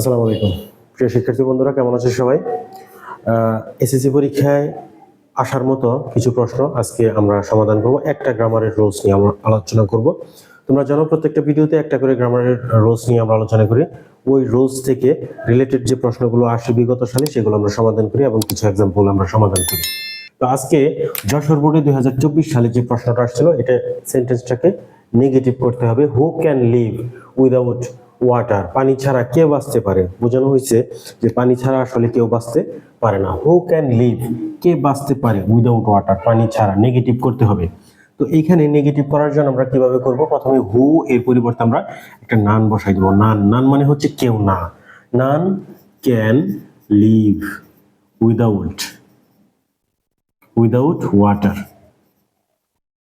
আসসালামু আলাইকুম। প্রিয় শিক্ষার্থী বন্ধুরা, কেমন আছে সবাই? এসএসসি পরীক্ষায় আসার মতো কিছু প্রশ্ন আজকে আমরা সমাধান করব। একটা গ্রামারের রোলস নিয়ে আমরা আলোচনা করব। তোমরা জানো, প্রত্যেকটা ভিডিওতে একটা করে গ্রামারের রোলস নিয়ে আমরা আলোচনা করি। ওই রোলস থেকে রিলেটেড যে প্রশ্নগুলো আসে বিগত সালে, সেগুলো আমরা সমাধান করি এবং কিছু এক্সাম্পল আমরা সমাধান করি। তো আজকে যশোর বোর্ডে দুই হাজার চব্বিশ সালে যে প্রশ্নটা আসছিল, এটা সেন্টেন্সটাকে নেগেটিভ করতে হবে। Who can live without water পানি ছাড়া কে বাঁচতে পারে? বোঝানো হয়েছে যে পানি ছাড়া আসলে কেউ বাঁচতে পারে না। হু ক্যান লিভ কে বাঁচতে পারে উইদাউট ওয়াটার পানি ছাড়া নেগেটিভ করতে হবে। তো এইখানে নেগেটিভ করার জন্য আমরা কীভাবে করব? প্রথমে হু এর পরিবর্তে আমরা একটা নান বসাই দেবো। নান নান মানে হচ্ছে কেউ না। None can live without without water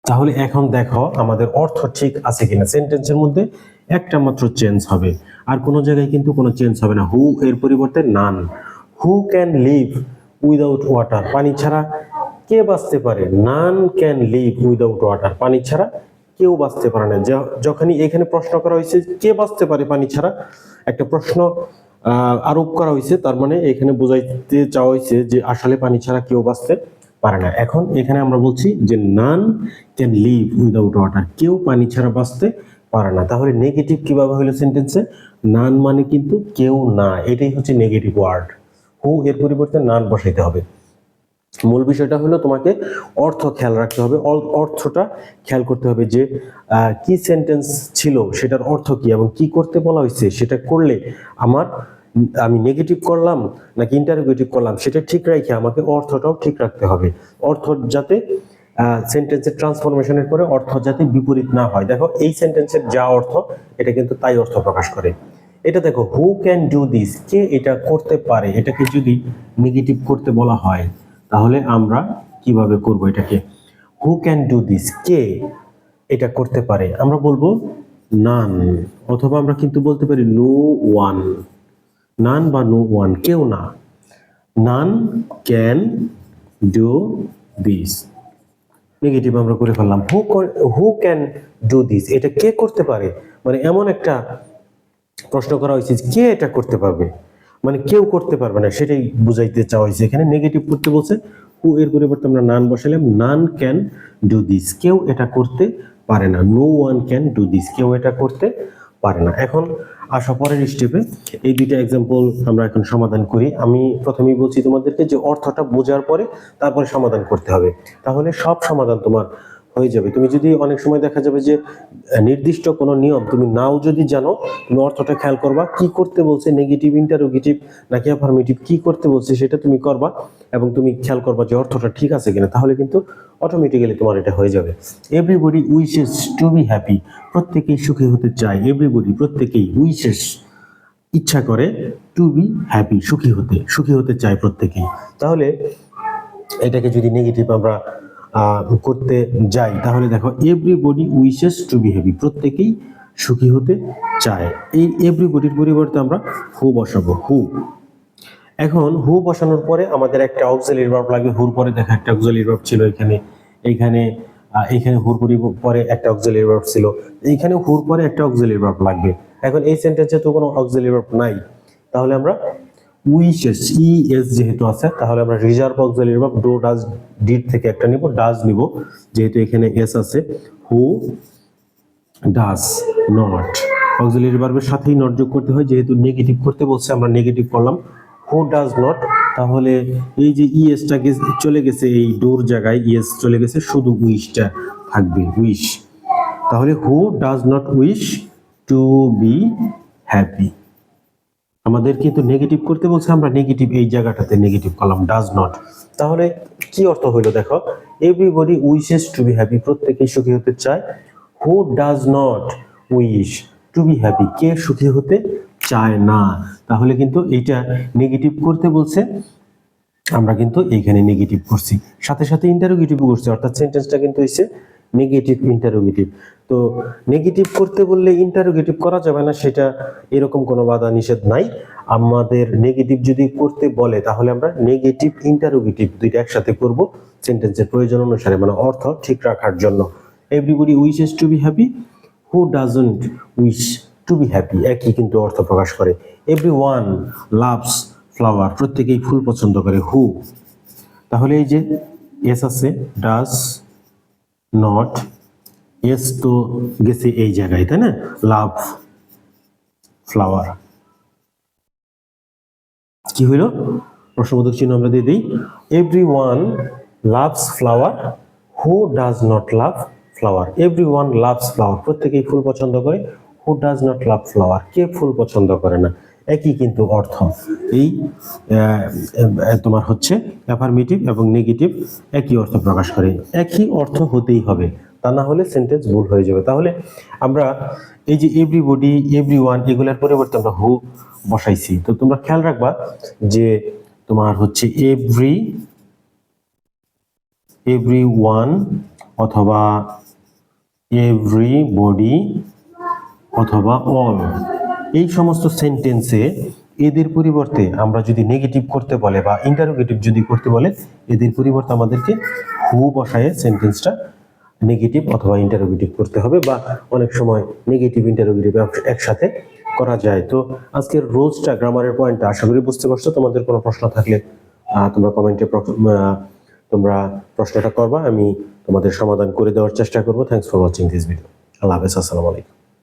তাহলে এখন দেখো আমাদের অর্থ ঠিক আছে কিনা। সেন্টেন্সের মধ্যে একটা মাত্র চেঞ্জ হবে। আর কোনো জায়গায় কিন্তু কোনো চেঞ্জ হবে না। হু এর পরিবর্তে none who can live without water পানি ছাড়া কে বাঁচতে পারে? None can live without water পানি ছাড়া কেউ বাঁচতে পারে না। যখনই এখানে প্রশ্ন করা হয়েছে, কে বাঁচতে পারে পানি ছাড়া? একটা প্রশ্ন আরোপ করা হয়েছে। তার মানে এখানে বোঝাইতে চাওয়া হয়েছে যে আসলে পানি ছাড়া কেউ বাঁচতে পারে না। এখন এখানে আমরা বলছি যে none can live without water কেউ পানি ছাড়া বাঁচতে পারে না। তাহলে নেগেটিভ কীভাবে হলো সেন্টেন্সে নান মানে কিন্তু কেউ না, এটাই হচ্ছে নেগেটিভ ওয়ার্ড হু এর পরিবর্তে নান বসাইতে হবে। মূল বিষয়টা হলো তোমাকে অর্থ খেয়াল রাখতে হবে অর্থটা খেয়াল করতে হবে যে কি সেন্টেন্স ছিল, সেটার অর্থ কি এবং কি করতে বলা হয়েছে, সেটা করলে আমার, আমি নেগেটিভ করলাম নাকি ইন্টারোগেটিভ করলাম, সেটা ঠিক রাখে আমাকে অর্থটাও ঠিক রাখতে হবে। অর্থ যাতে সেন্টেন্সের ট্রান্সফরমেশনের পরে অর্থ যাতে বিপরীত না হয়। দেখো, এই সেন্টেন্সের যা অর্থ, এটা কিন্তু তাই অর্থ প্রকাশ করে। এটা দেখো হু ক্যান ডু দিস কে এটা করতে পারে? এটাকে যদি নেগেটিভ করতে বলা হয়, তাহলে আমরা কীভাবে করব এটাকে? হু ক্যান ডু দিস কে এটা করতে পারে? আমরা বলব নান অথবা আমরা কিন্তু বলতে পারি নো ওয়ান নান বা নো ওয়ান কেউ না। None can do this negative আমরা করে ফেললাম। Who who can do this এটা কে করতে পারে? মানে এমন একটা প্রশ্ন করা হয়েছে কে এটা করতে পারবে? মানে কেউ করতে পারবে না, সেটাই বুঝাইতে চাওয়া হয়েছে এখানে। নেগেটিভ করতে বলছে হু এর পরিবর্তে আমরা নান বসালাম নান ক্যান ডু দিস কেউ এটা করতে পারে না। No one can do this কেউ এটা করতে পারে না। এখন আসা পরের স্টেপে এই দুইটা এক্সাম্পল আমরা এখন সমাধান করি। আমি প্রথমেই বলছি তোমাদেরকে যে অর্থটা বোঝার পরে তারপরে সমাধান করতে হবে। তাহলে সব সমাধান তোমার হয়ে যাবে। তুমি যদি অনেক সময় দেখা যাবে যে, নির্দিষ্ট কোনো নিয়ম তুমি নাও যদি জানো, তুমি অর্থটা খেয়াল করবা, কি করতে বলছে নেগেটিভ ইন্টারোগেটিভ নাকি অ্যাফার্মেটিভ কি করতে বলছে সেটা তুমি করবা এবং তুমি খেয়াল করবা যে অর্থটা ঠিক আছে কিনা, তাহলে কিন্তু অটোমেটিক্যালি তোমার এটা হয়ে যাবে। Everybody wishes to be happy প্রত্যেকেই সুখী হতে চায়। এভরিবডি প্রত্যেকেই উইশেস ইচ্ছা করে টু বি হ্যাপি সুখী হতে সুখী হতে চায় প্রত্যেকেই। তাহলে এটাকে যদি নেগেটিভ আমরা করতে যাই তাহলে দেখো everybody wishes to be happy প্রত্যেকেই সুখী হতে চায়। এই এভরিবডির পরিবর্তে আমরা হু বসাবো হু এখন হু বসানোর পরে আমাদের একটা অক্সিলারি ভার্ব লাগবে হুর পরে দেখা একটা অক্সিলারি ভার্ব ছিল এখানে এইখানে আহ, এইখানে হুর পরি পরে একটা অক্সিলারি ভার্ব ছিল এইখানে হুর পরে একটা অক্সিলারি ভার্ব লাগবে। এখন এই সেন্টেন্সে তো কোনো অক্সিলারি ভার্ব নাই। তাহলে আমরা উইশেস ই এস যেহেতু আছে, তাহলে আমরা reserve auxiliary verb do does did থেকে একটা নিব, ডাজ নিব, যেহেতু এখানে এস আছে। হু ডাজ নট। অক্সিলারি ভার্বের সাথেই নট যোগ করতে হয়, যেহেতু নেগেটিভ করতে বলছে, আমরা নেগেটিভ করলাম। হু ডাজ নট, তাহলে এই যে ইএসটা চলে গেছে এই ডোর জায়গায় ইএস চলে গেছে, শুধু উইশটা থাকবে, উইশ। তাহলে who does not wish to be happy. আমাদের কিন্তু নেগেটিভ করতে বলছে, আমরা নেগেটিভ এই জায়গাটাতে নেগেটিভ কলাম ডাজ নট তাহলে কি অর্থ হইল দেখো everybody wishes to be happy প্রত্যেকেই সুখী হতে চায়। Who does not wish to be happy কে সুখী হতে চায় না? তাহলে কিন্তু এইটা নেগেটিভ করতে বলছে, আমরা কিন্তু এইখানে নেগেটিভ করছি। সাথে সাথে ইন্টারোগেটিভ করছি, অর্থাৎ সেন্টেন্সটা কিন্তু হচ্ছে নেগেটিভ ইন্টারোগেটিভ তো নেগেটিভ করতে বললে ইন্টারোগেটিভ করা যাবে না, সেটা এরকম কোনো বাধা নিষেধ নাই। আমাদের নেগেটিভ যদি করতে বলে, তাহলে আমরা নেগেটিভ ইন্টারোগেটিভ দুইটা একসাথে করব সেন্টেন্সের প্রয়োজন অনুসারে মানে অর্থ ঠিক রাখার জন্য। Everybody wishes to be happy who doesn't wish to be happy একই কিন্তু অর্থ প্রকাশ করে। এভরি ওয়ান লাভস ফ্লাওয়ার প্রত্যেকেই ফুল পছন্দ করে। হু তাহলে এই যে এস আছে ডাস নট এস তো গেছে এই জায়গায়, তাই না? লাভ ফ্লাওয়ার কি হইল? প্রশ্নবোধক চিহ্ন আমরা দিয়ে দিই। Everyone loves flower who does not love flower everyone loves flower প্রত্যেকেই ফুল পছন্দ করে। Who does not love flower কে ফুল পছন্দ করে না? একই কিন্তু অর্থ। এই তোমার হচ্ছে অ্যাফার্মেটিভ এবং নেগেটিভ একই অর্থ প্রকাশ করে। একই অর্থ হতেই হবে। তা না হলে সেন্টেন্স ভুল হয়ে যাবে। তাহলে আমরা এই যে এভরিবডি এভরি ওয়ান এগুলোর পরিবর্তে আমরা হু বসাইছি। তো তোমরা খেয়াল রাখবা যে তোমার হচ্ছে এভরি এভরি ওয়ান অথবা এভরি বডি অথবা অল এই সমস্ত সেন্টেন্সে এদের পরিবর্তে আমরা যদি নেগেটিভ করতে বলে বা ইন্টারোগেটিভ যদি করতে বলে, এদের পরিবর্তে আমাদেরকে হু বসায় সেন্টেন্সটা নেগেটিভ অথবা ইন্টারোগেটিভ করতে হবে বা অনেক সময় নেগেটিভ ইন্টারোগেটিভ একসাথে করা যায়। তো আজকের রোজটা গ্রামারের পয়েন্টটা আশা করি বুঝতে পারছ। তোমাদের কোনো প্রশ্ন থাকলে তোমরা কমেন্টে তোমরা প্রশ্নটা করবা। আমি তোমাদের সমাধান করে দেওয়ার চেষ্টা করব। Thanks for watching this video আল্লাহ হাফেজ। আসসালামু আলাইকুম।